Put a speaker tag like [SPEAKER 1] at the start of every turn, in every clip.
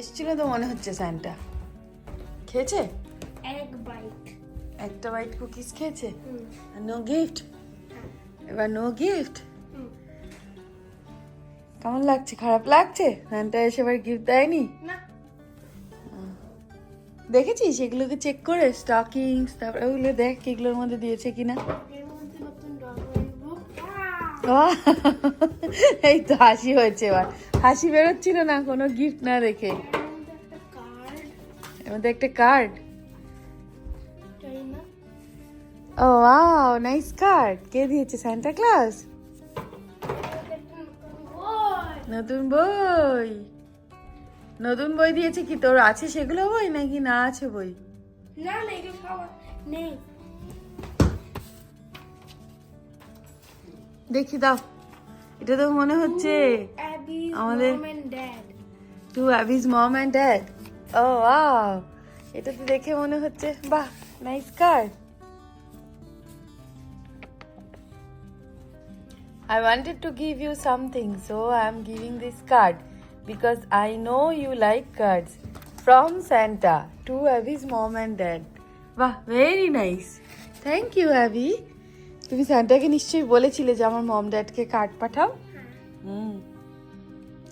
[SPEAKER 1] এসছিল তো মনে হচ্ছে স্যান্টা। খেয়েছে?
[SPEAKER 2] এক বাইট।
[SPEAKER 1] একটা বাইট কুকিজ খেয়েছে? নো গিফট এবার নো গিফট কেমন লাগছে? খারাপ লাগছে? স্যান্টা এসে এবার গিফট দেয়নি? দেখেছিস? এগুলোকে চেক করে স্টকিংস তারপরে ওগুলো দেখ এগুলোর মধ্যে দিয়েছে কিনা। এই তো হাসি হয়েছে এবার। হাসি বেরোচ্ছিল না, কোনো গিফট না
[SPEAKER 2] এর মধ্যে একটা কার্ড
[SPEAKER 1] ও ওয়াও নাইস কার্ড কে দিয়েছে সান্টা ক্লাস
[SPEAKER 2] নতুন বই।
[SPEAKER 1] নতুন বই দিয়েছে কি তোর? আছে সেগুলো বই নাকি না আছে বই?
[SPEAKER 2] না না, এগুলো সব নেই।
[SPEAKER 1] দেখি দাও এটা তো মনে হচ্ছে আমাদের- to Abby's mom and dad O wow এটা তো দেখে মনে হচ্ছে বাহ nice card I wanted to give you something, so I am giving this card because I know you like cards from Santa to Abby's mom and dad. বাহ very nice. Thank you Abby তুমি স্যান্টাকে নিশ্চয়ই বলেছিলে যে আমার মম ড্যাডকে card পাঠাও। হুম।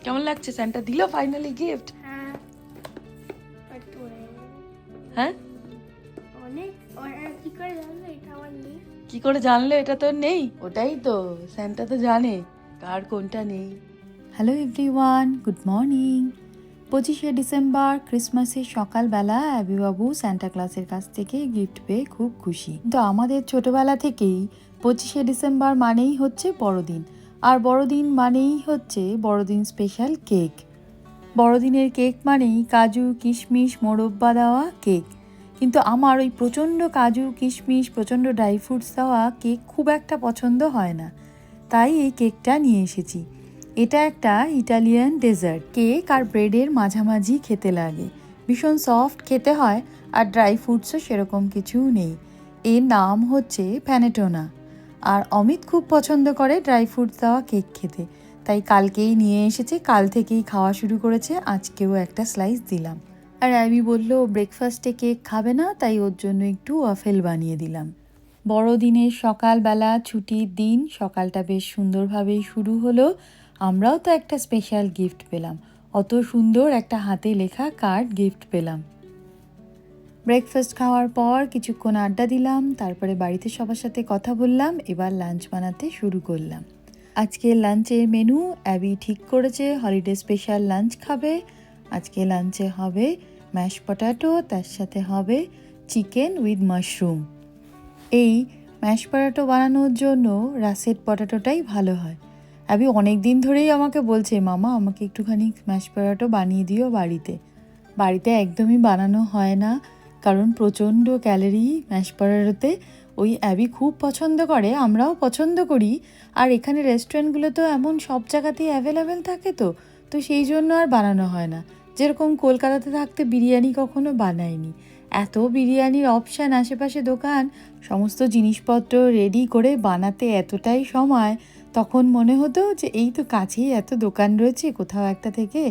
[SPEAKER 1] কেমন লাগছে? Santa দিল ফাইনালি গিফট
[SPEAKER 2] হ্যাঁ।
[SPEAKER 1] হ্যাঁ?
[SPEAKER 2] কি করে জানলো? এটা আমার নেই।
[SPEAKER 1] কি করে জানলে? এটা তো নেই। ওটাই তো। স্যান্টা তো জানে কার কোনটা নেই।
[SPEAKER 3] হ্যালো এভরিওয়ান গুড মর্নিং পঁচিশে ডিসেম্বর ক্রিসমাসের সকালবেলা অ্যাবিবাবু স্যান্টা ক্লাসের কাছ থেকে গিফট পেয়ে খুব খুশি। তো আমাদের ছোটবেলা থেকেই পঁচিশে ডিসেম্বর মানেই হচ্ছে বড়দিন। আর বড়দিন মানেই হচ্ছে বড়দিন স্পেশাল কেক বড়দিনের কেক মানেই কাজু, কিশমিশ, মোরব্বা দেওয়া কেক কিন্তু আমার ওই প্রচণ্ড কাজু, কিশমিশ, প্রচণ্ড ড্রাই ফ্রুটস দেওয়া কেক খুব একটা পছন্দ হয় না। তাই এই কেকটা নিয়ে এসেছি। এটা একটা ইটালিয়ান ডেজার্ট কেক আর ব্রেডের মাঝামাঝি খেতে লাগে। ভীষণ সফট খেতে হয় আর ড্রাই ফ্রুটসও সেরকম কিছু নেই। এর নাম হচ্ছে প্যানেটোনা আর অমিত খুব পছন্দ করে ড্রাই ফ্রুট দেওয়া কেক খেতে। তাই কালকেই নিয়ে এসেছে, কাল থেকেই খাওয়া শুরু করেছে, আজকেও একটা স্লাইস দিলাম। আর অ্যাবি বলল ব্রেকফাস্টে কেক খাবে না, তাই ওর জন্য একটু ওয়াফেল বানিয়ে দিলাম। বড়দিনের সকালবেলা ছুটির দিন, সকালটা বেশ সুন্দরভাবেই শুরু হলো। আমরাও তো একটা স্পেশাল গিফট পেলাম। অত সুন্দর একটা হাতে লেখা কার্ড গিফট পেলাম। ব্রেকফাস্ট খাওয়ার পর কিছুক্ষণ আড্ডা দিলাম, তারপরে বাড়িতে সবার সাথে কথা বললাম, এবার লাঞ্চ বানাতে শুরু করলাম। আজকে লাঞ্চের মেনু অ্যাবি ঠিক করেছে হলিডে স্পেশাল লাঞ্চ খাবে। আজকে লাঞ্চে হবে ম্যাশ পটাটো তার সাথে হবে চিকেন উইথ মাশরুম এই ম্যাশ পটাটো বানানোর জন্য রাসেট পটাটোটাই ভালো হয়। অ্যাবি অনেক দিন ধরেই আমাকে বলছে, মামা, আমাকে একটুখানি ম্যাশ পটাটো বানিয়ে দিও বাড়িতে। বাড়িতে একদমই বানানো হয় না। কারণ প্রচণ্ড ক্যালোরি ম্যাশ পটাটোতে ওই অ্যাবি খুব পছন্দ করে, আমরাও পছন্দ করি। আর এখানে রেস্টুরেন্টগুলো তো এমন সব জায়গাতেই অ্যাভেলেবেল থাকে তো তো সেই জন্য আর বানানো হয় না। যেরকম কলকাতাতে থাকতে বিরিয়ানি কখনো বানাইনি। এত বিরিয়ানির অপশান আশেপাশে দোকান, সমস্ত জিনিসপত্র রেডি করে বানাতে এতটাই সময়, তখন মনে হতো যে এই তো কাছেই এত দোকান রয়েছে, কোথাও একটা থেকে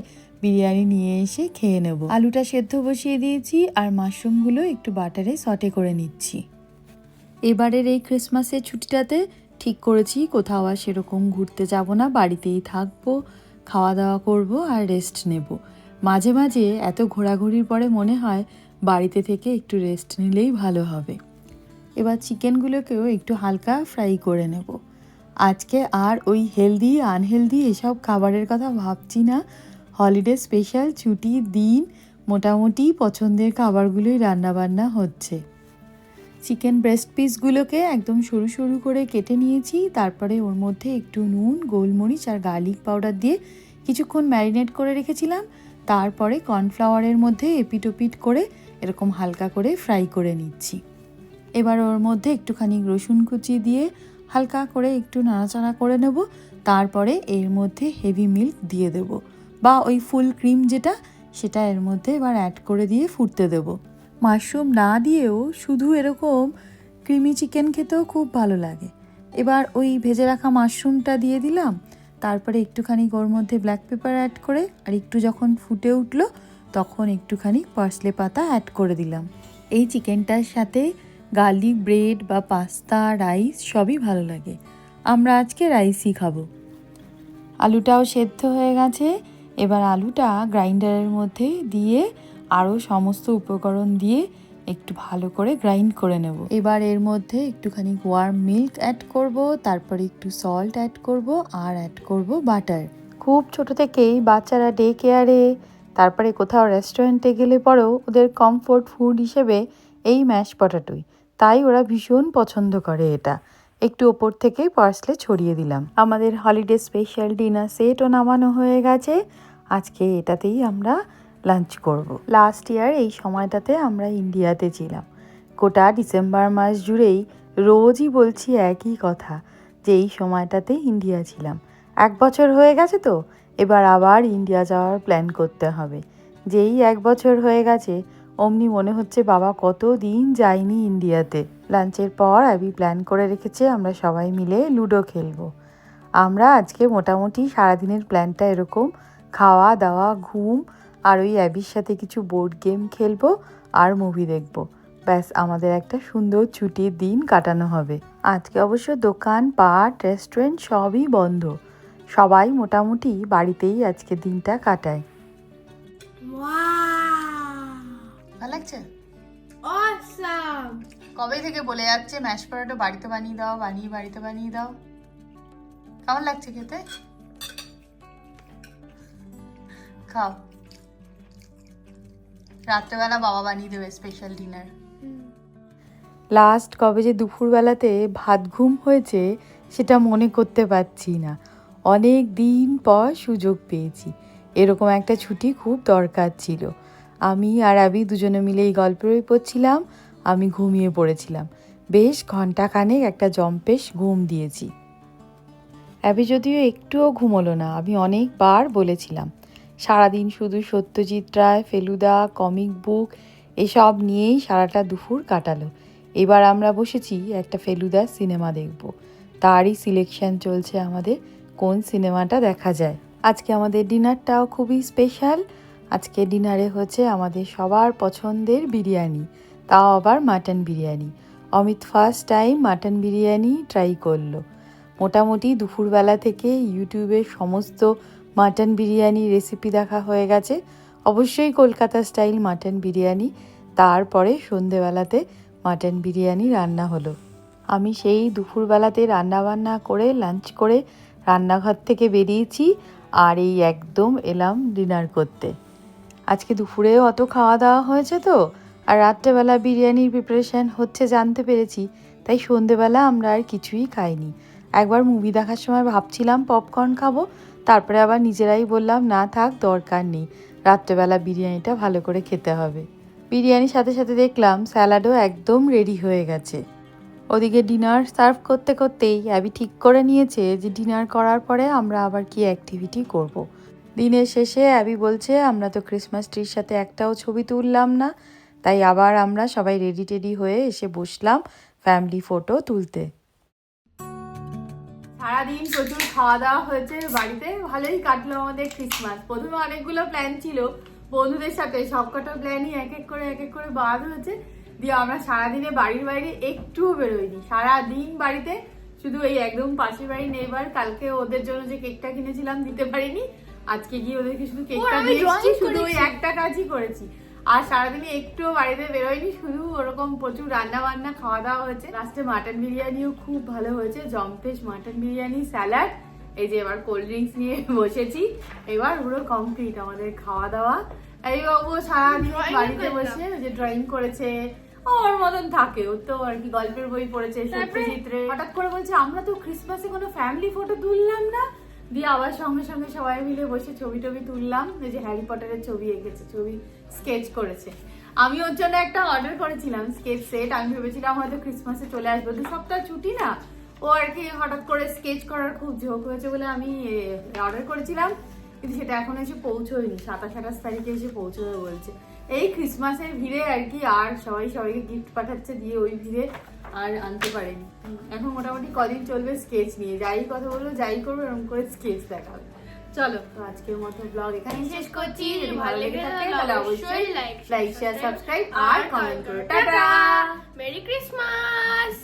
[SPEAKER 3] বিরিয়ানি নিয়ে এসে খেয়ে নেব। আলুটা সেদ্ধ বসিয়ে দিয়েছি আর মাশরুমগুলো একটু বাটারে সটে করে নিচ্ছি। এবারের এই ক্রিসমাসের ছুটিটাতে ঠিক করেছি, কোথাও আর সেরকম ঘুরতে যাব না, বাড়িতেই থাকব খাওয়া দাওয়া করব আর রেস্ট নেব। মাঝে মাঝে এত ঘোরাঘুরির পরে মনে হয় বাড়িতে থেকে একটু রেস্ট নিলেই ভালো হবে। এবার চিকেনগুলোকেও একটু হালকা ফ্রাই করে নেব। আজকে আর ওই হেলদি আনহেলদি এসব খাবারের কথা ভাবছি না হলিডে স্পেশাল ছুটির দিন মোটামুটি পছন্দের খাবারগুলোই রান্নাবান্না হচ্ছে। চিকেন ব্রেস্ট পিসগুলোকে একদম সরু সরু করে কেটে নিয়েছি, তারপরে ওর মধ্যে একটু নুন, গোলমরিচ আর গার্লিক পাউডার দিয়ে কিছুক্ষণ ম্যারিনেট করে রেখেছিলাম, তারপরে কর্নফ্লাওয়ারের মধ্যে এপিটোপিট করে এরকম হালকা করে ফ্রাই করে নিচ্ছি। এবার ওর মধ্যে একটুখানি রসুন কুচি দিয়ে হালকা করে একটু নাড়াচাড়া করে নেব, তারপরে এর মধ্যে হেভি মিল্ক দিয়ে দেব। বা ওই ফুল ক্রিম যেটা, সেটা এর মধ্যে এবার অ্যাড করে দিয়ে ফুটতে দেব। মাশরুম না দিয়েও শুধু এরকম ক্রিমি চিকেন খেতেও খুব ভালো লাগে। এবার ওই ভেজে রাখা মাশরুমটা দিয়ে দিলাম। তারপরে একটুখানি ওর মধ্যে ব্ল্যাক পেপার অ্যাড করে, আর একটু যখন ফুটে উঠল, তখন একটুখানি পার্সলে পাতা অ্যাড করে দিলাম। এই চিকেনটার সাথে গার্লিক ব্রেড বা পাস্তা রাইস সবই ভালো লাগে। আমরা আজকে রাইসই খাব। আলুটাও সেদ্ধ হয়ে গেছে। এবার আলুটা গ্রাইন্ডারের মধ্যে দিয়ে আরও সমস্ত উপকরণ দিয়ে একটু ভালো করে গ্রাইন্ড করে নেব। এবার এর মধ্যে একটুখানি ওয়ার্ম মিল্ক অ্যাড করব, তারপরে একটু সল্ট অ্যাড করব আর অ্যাড করব বাটার খুব ছোট থেকেই বাচ্চারা ডে কেয়ারে তারপরে কোথাও রেস্টুরেন্টে গেলে পরেও ওদের কমফোর্ট ফুড হিসেবে এই ম্যাশ পটাটোই তাই ওরা ভীষণ পছন্দ করে এটা। একটু ওপর থেকে পার্সলে ছড়িয়ে দিলাম। আমাদের হলিডে স্পেশাল ডিনার সেটও নামানো হয়ে গেছে। আজকে এটাতেই আমরা লাঞ্চ করব। লাস্ট ইয়ার এই সময়টাতে আমরা ইন্ডিয়াতে ছিলাম। গোটা ডিসেম্বর মাস জুড়েই রোজই বলছি একই কথা, যে এই সময়টাতে ইন্ডিয়া ছিলাম। এক বছর হয়ে গেছে তো, এবার আবার ইন্ডিয়া যাওয়ার প্ল্যান করতে হবে। যেই এক বছর হয়ে গেছে, অমনি মনে হচ্ছে বাবা কত দিন যায়নি ইন্ডিয়াতে। লাঞ্চের পর অ্যাবি প্ল্যান করে রেখেছে আমরা সবাই মিলে লুডো খেলব। আমরা আজকে মোটামুটি সারাদিনের প্ল্যানটা এরকম খাওয়া দাওয়া ঘুম আর ওই অ্যাবির সাথে কিছু বোর্ড গেম খেলব আর মুভি দেখব। ব্যাস আমাদের একটা সুন্দর ছুটির দিন কাটানো হবে। আজকে অবশ্য দোকান পাট রেস্টুরেন্ট সবই বন্ধ। সবাই মোটামুটি বাড়িতেই আজকে দিনটা কাটায়। ভালো লাগছে?
[SPEAKER 2] Awesome.
[SPEAKER 3] কবে থেকে বলে যাচ্ছে ম্যাশ পরোটা বাড়িতে বানিয়ে দাও, বানিয়ে বাড়িতে বানিয়ে দাও? কেমন লাগছে খেতে? খাও। রাত্রেবেলা বাবা বানিয়ে দেবে স্পেশাল ডিনার লাস্ট কবে যে দুপুরবেলাতে ভাত ঘুম হয়েছে, সেটা মনে করতে পারছি না। অনেক দিন পর সুযোগ পেয়েছি। এরকম একটা ছুটি খুব দরকার ছিল। আমি আর আবি দুজনে মিলে এই গল্পের পড়ছিলাম। আমি ঘুমিয়ে পড়েছিলাম। বেশ ঘন্টাখানেক একটা জম্পেশ ঘুম দিয়েছি। অ্যাবি যদিও একটুও ঘুমোলো না, আমি অনেকবার বলেছিলাম। সারাদিন শুধু সত্যজিৎ রায়, ফেলুদা, কমিক বুক এসব নিয়েই সারাটা দুপুর কাটালো। এবার আমরা বসেছি একটা ফেলুদা সিনেমা দেখব। তারই সিলেকশন চলছে আমাদের, কোন সিনেমাটা দেখা যায়। আজকে আমাদের ডিনারটাও খুবই স্পেশাল। আজকে ডিনারে হচ্ছে আমাদের সবার পছন্দের বিরিয়ানি। তাও আবার mutton biryani. Amit first time mutton biryani try করল। মোটামুটি দুপুরবেলা থেকে ইউটিউবে সমস্ত মাটন বিরিয়ানি রেসিপি দেখা হয়ে গেছে। অবশ্যই কলকাতা স্টাইল মাটন বিরিয়ানি। তারপরে সন্ধেবেলাতে মাটন বিরিয়ানি রান্না হলো। আমি সেই দুপুরবেলাতে রান্নাবান্না করে লাঞ্চ করে রান্নাঘর থেকে বেরিয়েছি আর এই একদম এলাম ডিনার করতে। আজকে দুপুরেও অত খাওয়া দাওয়া হয়েছে তো? আর রাত্রেবেলা বিরিয়ানির প্রিপারেশান হচ্ছে জানতে পেরেছি, তাই সন্ধেবেলা আমরা আর কিছুই খাইনি। একবার মুভি দেখার সময় ভাবছিলাম পপকর্ন খাব, তারপরে আবার নিজেরাই বললাম, না থাক, দরকার নেই। রাত্রেবেলা বিরিয়ানিটা ভালো করে খেতে হবে। বিরিয়ানির সাথে সাথে দেখলাম স্যালাডও একদম রেডি হয়ে গেছে। ওদিকে ডিনার সার্ভ করতে করতেই অ্যাবি ঠিক করে নিয়েছে যে ডিনার করার পরে আমরা আবার কি অ্যাক্টিভিটি করব। দিনের শেষে অ্যাবি বলছে, আমরা তো ক্রিসমাস ট্রির সাথে একটাও ছবি তুললাম না। তাই আবার আমরা সবাই রেডি টেডি হয়ে এসে বসলাম ফ্যামিলি ফটো তুলতে।
[SPEAKER 1] সারাদিন প্রচুর খাওয়া দাওয়া হয়েছে বাড়িতে ভালোই কাটলো আমাদের ক্রিসমাস প্রথমে অনেকগুলো প্ল্যান ছিল বন্ধুদের সাথে সবকটা প্ল্যানই এক এক করে এক এক করে বাদ হয়েছে। দিয়ে আমরা সারাদিনে বাড়ির বাইরে একটুও বেরোইনি। সারাদিন বাড়িতে শুধু এই একদম পাশের বাড়ি নেইবার কালকে ওদের জন্য যে কেকটা কিনেছিলাম দিতে পারিনি আজকে গিয়ে ওদেরকে শুধু কেকটা দিয়ে শুধু ওই একটা কাজই করেছি। আর সারাদিনে একটুও বাড়িতে বেরোয়নি শুধু ওরকম প্রচুর রান্না বান্না খাওয়া দাওয়া হয়েছে লাস্টে মাটন বিরিয়ানিও খুব ভালো হয়েছে জম্পেশ মাটন বিরিয়ানি স্যালাড এই যে এবার কোল্ড ড্রিঙ্কস নিয়ে বসেছি। এবার পুরো কমপ্লিট আমাদের খাওয়া দাওয়া এই ও সারাদিন বাড়িতে বসে যে ড্রয়িং করেছে। ওর মতন থাকে ও তো আর কি গল্পের বই পড়েছে
[SPEAKER 2] তারপরে-
[SPEAKER 1] সত্যজিৎরে হঠাৎ করে বলছে আমরা তো ক্রিসমাসে কোনো ফ্যামিলি ফটো তুললাম না। দিয়ে আবার সঙ্গে সঙ্গে সবাই মিলে বসে ছবি টবি তুললাম। এই যে হ্যারি পটারের ছবি এঁকেছে, ছবি স্কেচ করেছে। আমি ওর জন্য একটা অর্ডার করেছিলাম, স্কেচ সেট। আমি ভেবেছিলাম হয়তো ক্রিসমাসে চলে আসব। দু সপ্তাহ ছুটি না। ও আর কি হঠাৎ করে স্কেচ করার খুব ঝোঁক হয়েছে বলে আমি অর্ডার করেছিলাম। কিন্তু সেটা এখন এসে পৌঁছয়নি। সাতাশ, আঠাশ তারিখে এসে পৌঁছবে বলছে। এই ক্রিসমাসের ভিড়ে আর কি আর সবাই সবাইকে গিফট পাঠাচ্ছে দিয়ে ওই ভিড়ে আর আনতে পারেনি। এখন মোটামুটি কদিন চলবে স্কেচ নিয়ে। যাই কথা বলব যাই করব এরকম করে স্কেচ দেখাবে।
[SPEAKER 3] চলো তো আজকের মতো ব্লগ এখানে শেষ করছি। যদি ভালো লেগে থাকে তাহলে অবশ্যই লাইক শেয়ার সাবস্ক্রাইব আর কমেন্ট করো। টাটা!
[SPEAKER 1] Merry Christmas